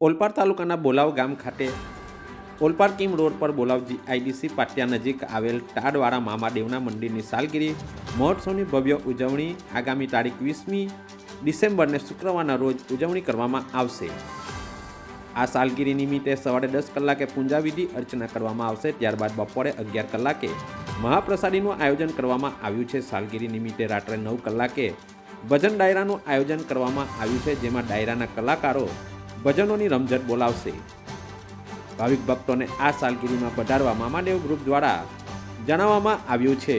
ઓલપાડ તાલુકાના બોલાવ ગામ ખાતે ઓલપાડ કિમ રોડ પર બોલાવ આઈડીસી પાટિયા નજીક આવેલ ટાડવાળા મામાદેવના મંદિરની સાલગીરી, મહોત્સવની ભવ્ય ઉજવણી આગામી તારીખ વીસમી ડિસેમ્બરને શુક્રવારના રોજ ઉજવણી કરવામાં આવશે. આ સાલગીરી નિમિત્તે સવારે દસ કલાકે પૂંજાવિધિ અર્ચના કરવામાં આવશે, ત્યારબાદ બપોરે અગિયાર કલાકે મહાપ્રસાદીનું આયોજન કરવામાં આવ્યું છે. સાલગીરી નિમિત્તે રાત્રે નવ કલાકે ભજન ડાયરાનું આયોજન કરવામાં આવ્યું છે, જેમાં ડાયરાના કલાકારો ભજનોની રમઝટ બોલાવશે. ભાવિક ભક્તોને આ સાલગીરીમાં પધારવા મામાદેવ ગ્રુપ દ્વારા જણાવવામાં આવ્યું છે.